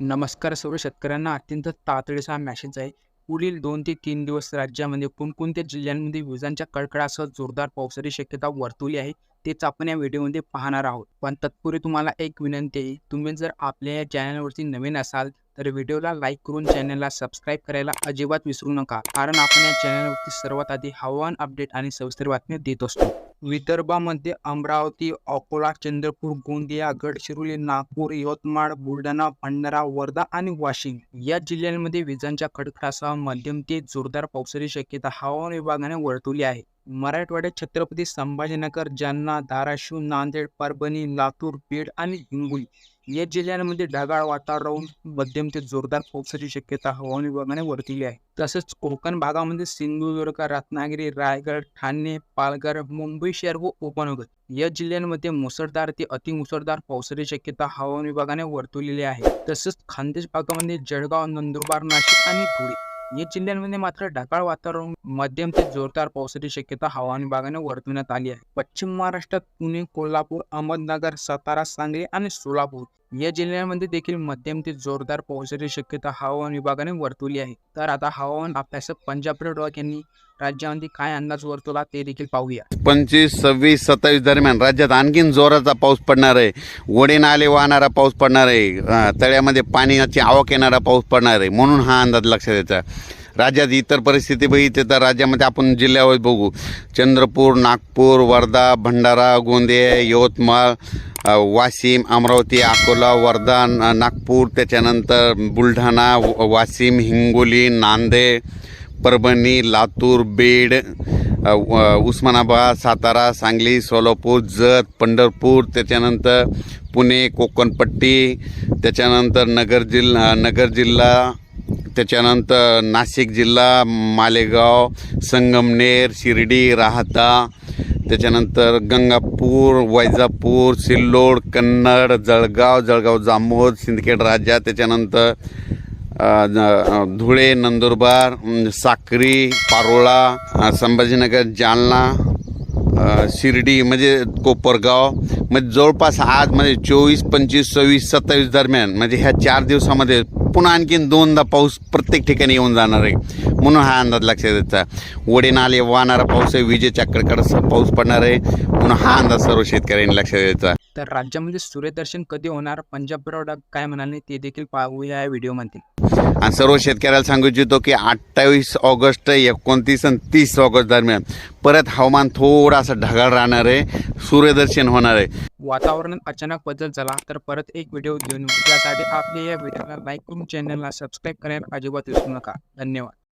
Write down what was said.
नमस्कार सर्व शेतकऱ्यांना अत्यंत तातडीचा मॅसेज आहे. पुढील दोन ते तीन दिवस राज्यामध्ये कोणकोणत्या जिल्ह्यांमध्ये विजांच्या कडकडासह जोरदार पावसाची शक्यता वर्तवली आहे तेच आपण या व्हिडिओमध्ये पाहणार आहोत. पण तत्पूर्वी तुम्हाला एक विनंती आहे तुम्ही जर आपल्या या चॅनलवरती नवीन असाल तर व्हिडिओला लाईक करून चॅनलला सबस्क्राईब करायला अजिबात विसरू नका. कारण आपण या चॅनलवरती सर्वात आधी हवामान अपडेट आणि सविस्तर बातम्या देत असतो. विदर्भामध्ये अमरावती अकोला चंद्रपूर गोंदिया गडचिरोली नागपूर यवतमाळ बुलढाणा भंडारा वर्धा आणि वाशिम या जिल्ह्यांमध्ये विजांच्या कडकडासह मध्यम ते जोरदार पावसाची शक्यता हवामान विभागाने वर्तवली आहे. मराठवाड्यात छत्रपती संभाजीनगर जालना धाराशिव नांदेड परभणी लातूर बीड आणि हिंगोली या जिल्ह्यांमध्ये ढगाळ वातावरण मध्यम ते जोरदार पावसाची शक्यता हवामान विभागाने वर्तवली आहे. तसेच कोकण भागामध्ये सिंधुदुर्ग रत्नागिरी रायगड ठाणे पालघर मुंबई शहर व उपनगर या जिल्ह्यांमध्ये मुसळधार ते अतिमुसळधार पावसाची शक्यता हवामान विभागाने वर्तवलेली आहे. तसेच खानदेश भागामध्ये जळगाव नंदुरबार नाशिक आणि धुळे या जिल्ह्यांमध्ये मात्र ढगाळ वातावरण मध्यम ते जोरदार पावसाची शक्यता हवामान विभागाने वर्तवण्यात आली आहे. पश्चिम महाराष्ट्रात पुणे कोल्हापूर अहमदनगर सातारा सांगली आणि सोलापूर या जिल्ह्यांमध्ये देखील मध्यम ते जोरदार पावसाची शक्यता हवामान विभागाने वर्तवली आहे. तर आता हवामान अभ्यासक पंजाब रॉक यांनी राज्यामध्ये काय अंदाज वर्तवला ते देखील पाहूया. पंचवीस सव्वीस सत्तावीस दरम्यान राज्यात आणखीन जोराचा पाऊस पडणार आहे. वडे नाले वाहणारा पाऊस पडणार आहे. तळ्यामध्ये पाण्याची आवक येणारा पाऊस पडणार आहे. म्हणून हा अंदाज लक्षात यायचा राज्यात इतर परिस्थिती बघितली तर राज्यामध्ये आपण जिल्ह्यावर बघू. चंद्रपूर नागपूर वर्धा भंडारा गोंदिया यवतमाळ वाशिम अमरावती अकोला वर्धा नागपूर त्याच्यानंतर बुलढाणा व- वाशिम हिंगोली नांदेड परभणी लातूर बीड उस्मानाबाद सातारा सांगली सोलापूर जत पंढरपूर त्याच्यानंतर पुणे कोकणपट्टी त्याच्यानंतर नगर जिल्हा नगर जिल्हा त्याच्यानंतर नाशिक जिल्हा मालेगाव संगमनेर शिर्डी राहता. त्याच्यानंतर गंगापूर वैजापूर सिल्लोड कन्नड जळगाव जळगाव जामोद सिंदखेड राजा त्याच्यानंतर धुळे नंदुरबार साक्री पारोळा संभाजीनगर जालना शिर्डी म्हणजे कोपरगाव म्हणजे जवळपास आज म्हणजे चोवीस पंचवीस सव्वीस सत्तावीस दरम्यान म्हणजे ह्या चार दिवसामध्ये पुन्हा आणखीन दोनदा पाऊस प्रत्येक ठिकाणी येऊन जाणार आहे. म्हणून हा अंदाज लक्षात द्यायचा वडे नाले वाहणारा पाऊस आहे विजेच्या कडकडासह पाऊस पडणार आहे. म्हणून हा अंदाज सर्व शेतकऱ्यांनी लक्षात द्यायचा तर राज्यामध्ये सूर्यदर्शन कधी होणार? पंजाब रॉक काय म्हणाले? ते देखील पाहूया या व्हिडिओमध्ये. आणि सर्व शेतकऱ्याला सांगू इच्छितो की अठ्ठावीस ऑगस्ट एकोणतीस आणि तीस ऑगस्ट दरम्यान परत हवामान थोडंसं ढगाळ राहणार आहे. सूर्यदर्शन होणार आहे. वातावरणात अचानक बदल झाला तर परत एक व्हिडिओ घेऊन त्यासाठी आपल्या या व्हिडिओला लाईक करून चॅनलला सबस्क्राईब करायला अजिबात विसरू नका. धन्यवाद.